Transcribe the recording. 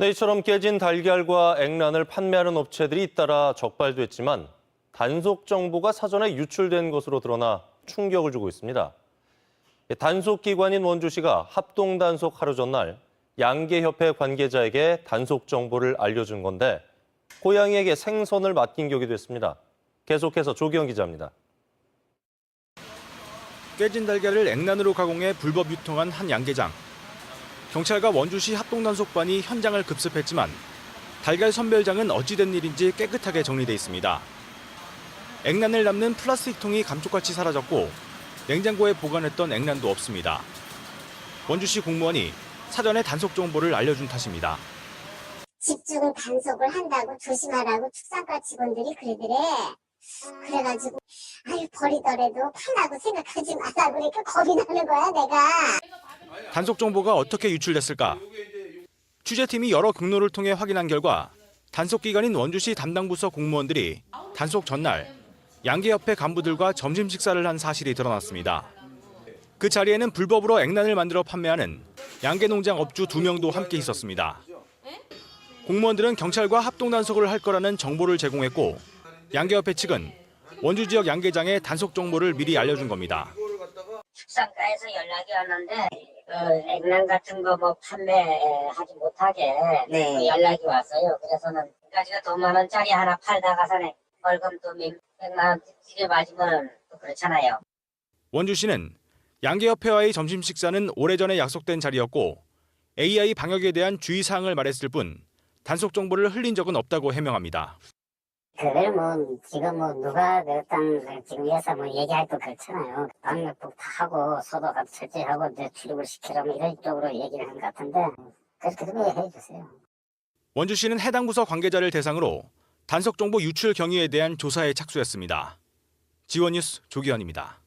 네, 이처럼 깨진 달걀과 액란을 판매하는 업체들이 잇따라 적발됐지만 단속 정보가 사전에 유출된 것으로 드러나 충격을 주고 있습니다. 단속 기관인 원주시가 합동 단속 하루 전날 양계협회 관계자에게 단속 정보를 알려준 건데 고양이에게 생선을 맡긴 격이 됐습니다. 계속해서 조기영 기자입니다. 깨진 달걀을 액란으로 가공해 불법 유통한 한 양계장. 경찰과 원주시 합동단속반이 현장을 급습했지만 달걀 선별장은 어찌된 일인지 깨끗하게 정리돼 있습니다. 액란을 담는 플라스틱 통이 감쪽같이 사라졌고 냉장고에 보관했던 액란도 없습니다. 원주시 공무원이 사전에 단속 정보를 알려준 탓입니다. 집중 단속을 한다고 조심하라고 축산과 직원들이 그러더래. 그래가지고 아유 버리더라도 팔라고 생각하지 말라 그러니까 겁이 나는 거야 내가. 단속 정보가 어떻게 유출됐을까? 취재팀이 여러 경로를 통해 확인한 결과 단속 기관인 원주시 담당 부서 공무원들이 단속 전날 양계협회 간부들과 점심 식사를 한 사실이 드러났습니다. 그 자리에는 불법으로 액란을 만들어 판매하는 양계농장 업주 두 명도 함께 있었습니다. 공무원들은 경찰과 합동 단속을 할 거라는 정보를 제공했고 양계협회 측은 원주 지역 양계장에 단속 정보를 미리 알려준 겁니다. 축산가에서 연락이 왔는데 그 액란 같은 거 뭐 판매하지 못하게 그 연락이 왔어요. 그래서는 가지가 돈만 원짜리 하나 팔다가서는 벌금 또 몇백만 원 찌게 맞으면 또 그렇잖아요. 원주시는 양계협회와의 점심 식사는 오래전에 약속된 자리였고 AI 방역에 대한 주의사항을 말했을 뿐 단속 정보를 흘린 적은 없다고 해명합니다. 그걸 뭐 지금 뭐 누가 그랬다는 지금 여기서 뭐 얘기할 또 그렇잖아요. 방역복 다 하고 소독하고 철저히 하고 이제 출입을 시키라고 이런 쪽으로 얘기를 한 것 같은데 그렇게 좀 이해해 주세요. 원주시는 해당 부서 관계자를 대상으로 단속 정보 유출 경위에 대한 조사에 착수했습니다. 지원 뉴스 조기현입니다.